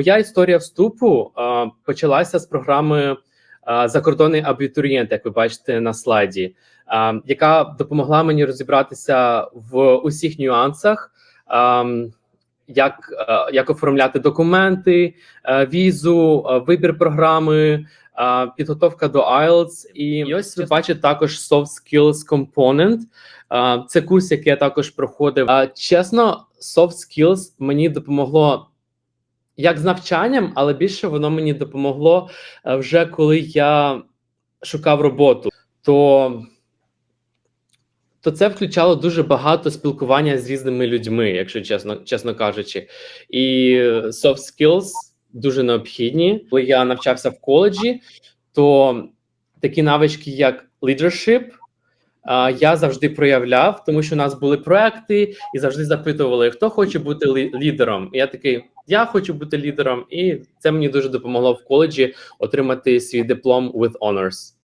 Моя історія вступу а, почалася з програми а, закордонний абітурієнт, як ви бачите на слайді, а, яка допомогла мені розібратися в усіх нюансах. а, як, як оформляти документи, візу, вибір програми, підготовка до IELTS. І ось ви бачите також Soft Skills Component. Це курс, який я також проходив. Чесно, Soft Skills мені допомогло як з навчанням, але більше воно мені допомогло е, вже коли я шукав роботу. То то це включало дуже багато спілкування з різними людьми, якщо чесно, чесно кажучи. І е, soft skills дуже необхідні. Коли я навчався в коледжі, то такі навички, як leadership, я завжди проявляв, тому що у нас були проекти і завжди запитували, хто хоче бути лідером. І я такий, я хочу бути лідером, і це мені дуже допомогло в коледжі отримати свій диплом with honors.